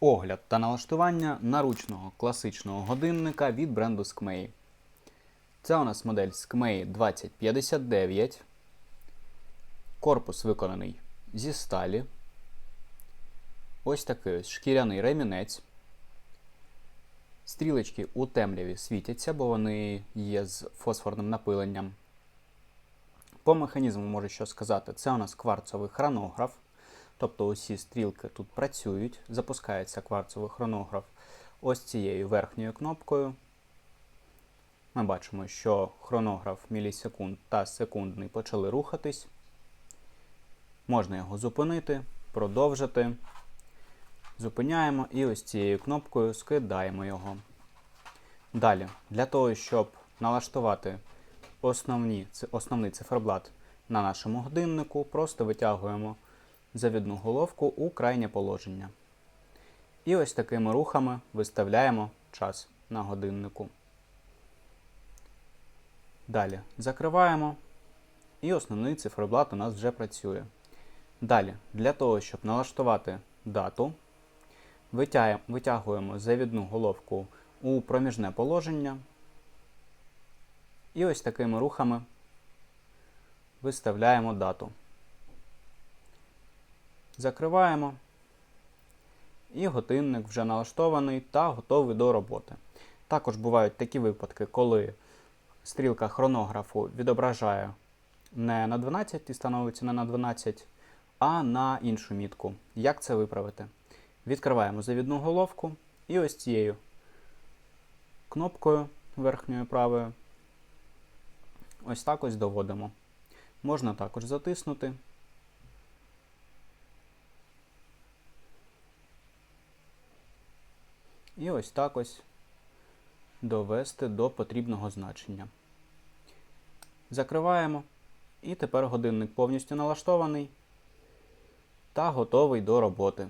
Огляд та налаштування наручного класичного годинника від бренду Skmei. Це у нас модель Skmei 2059. Корпус виконаний зі сталі. Ось такий ось шкіряний ремінець. Стрілочки у темряві світяться, бо вони є з фосфорним напиленням. По механізму можу що сказати, це у нас кварцовий хронограф. Тобто усі стрілки тут працюють, запускається кварцовий хронограф ось цією верхньою кнопкою. Ми бачимо, що хронограф мілісекунд та секундний почали рухатись. Можна його зупинити, продовжити. Зупиняємо і ось цією кнопкою скидаємо його. Далі, для того, щоб налаштувати основні, основний циферблат на нашому годиннику, просто витягуємо завідну головку у крайнє положення. І ось такими рухами виставляємо час на годиннику. Далі закриваємо, і основний циферблат у нас вже працює. Далі, для того, щоб налаштувати дату, витягуємо завідну головку у проміжне положення. І ось такими рухами виставляємо дату. Закриваємо. І годинник вже налаштований та готовий до роботи. Також бувають такі випадки, коли стрілка хронографу відображає не на 12 і становиться не на 12, а на іншу мітку. Як це виправити? Відкриваємо завідну головку і ось цією кнопкою верхньою правою. Ось так ось доводимо. Можна також затиснути. І ось так ось довести до потрібного значення. Закриваємо. І тепер годинник повністю налаштований та готовий до роботи.